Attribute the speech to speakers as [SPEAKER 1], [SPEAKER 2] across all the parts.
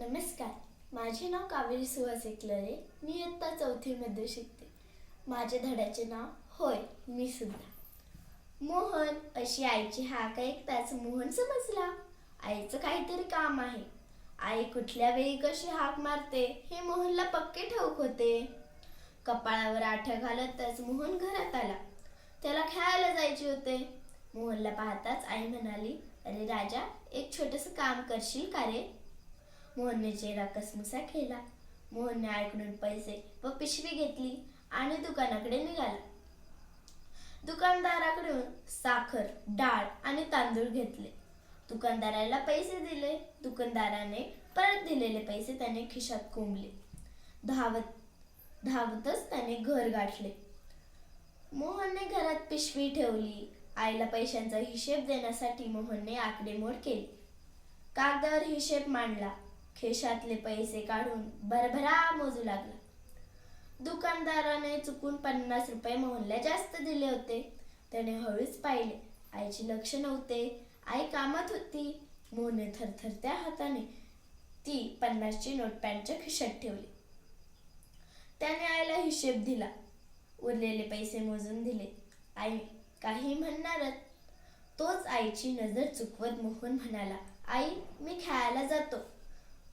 [SPEAKER 1] नमस्कार. माझे नाव कावेरी सुहास एकलरे. मी इयत्ता चौथीमध्ये शिकते. माझ्या धड्याचे नाव होय मी सुद्धा. मोहन अशी आईची हाक ऐकताच मोहन समजला. आईचं काहीतरी काम आहे. आई कुठल्या वेळी कशी हाक मारते हे मोहनला पक्के ठाऊक होते. कपाळावर आठ घालतच मोहन घरात आला. त्याला खेळायला जायचे होते. मोहनला पाहताच आई म्हणाली अरे राजा एक छोटस काम करशील का रे? मोहनने चेहरा कसमुसा केला. मोहनने आईकडून पैसे व पिशवी घेतली आणि दुकानाकडे निघाला. दुकानदाराकडून साखर डाळ आणि तांदूळ घेतले. दुकानदाराला पैसे दिले. दुकानदाराने परत दिलेले पैसे त्याने खिशात कोंबले. धावत धावतच त्याने घर गाठले. मोहनने घरात पिशवी ठेवली. आईला पैशांचा हिशेब देण्यासाठी मोहनने आकडेमोड केली. कागदावर हिशेब मांडला. खेशातले पैसे काढून भरभरा मोजू लागला. दुकानदाराने चुकून पन्नास रुपये मोहनला जास्त दिले होते. त्याने हळूच पाहिले. आईचे लक्ष नव्हते. आई कामात होती. मोहनने थरथरत्या हाताने ती पन्नासची नोट पॅन्टच्या खिशात ठेवली. त्याने आईला हिशेब दिला. उरलेले पैसे मोजून दिले. आई काही म्हणणारच. तोच आईची नजर चुकवत मोहन म्हणाला आई मी खेळायला जातो.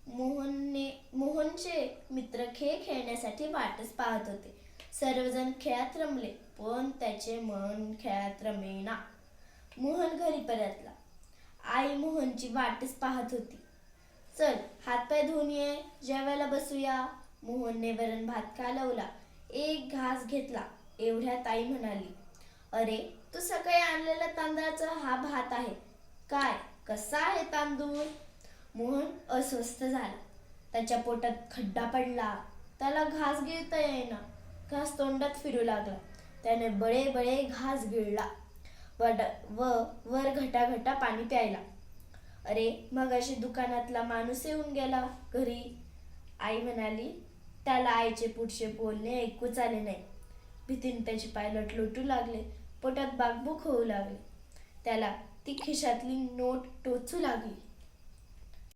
[SPEAKER 1] मोहनने मोहनचे मित्र खेळ खेळण्यासाठी वाटच पाहत होते. सर्वजण खेळात रमले पण त्याचे मन खेळात रमेना. मोहन घरी परतला. आई मोहनची वाटच पाहत होती. चल हातपाय धुवून ये जेवायला बसूया. मोहनने वरण भात कालवला एक घास घेतला. एवढ्यात आई म्हणाली अरे तू सकाळी आणलेला तांदळाचा हा भात आहे. काय कसा आहे तांदूळ? मोहन अस्वस्थ झाला. त्याच्या पोटात खड्डा पडला. त्याला घास गिळता येईना. घास तोंडात फिरू लागला. त्याने बळे बळे घास गिळला. वड व वर घटा घटा पाणी प्यायला. अरे मग अशी दुकानातला माणूस येऊन गेला. घरी. आई म्हणाली त्याला आईचे पुढचे बोलणे ऐकूच आले नाही. भीतीने त्याचे पायलट लोटू लागले. पोटात बागबुक होऊ लागले. त्याला ती खिशातली नोट टोचू लागली.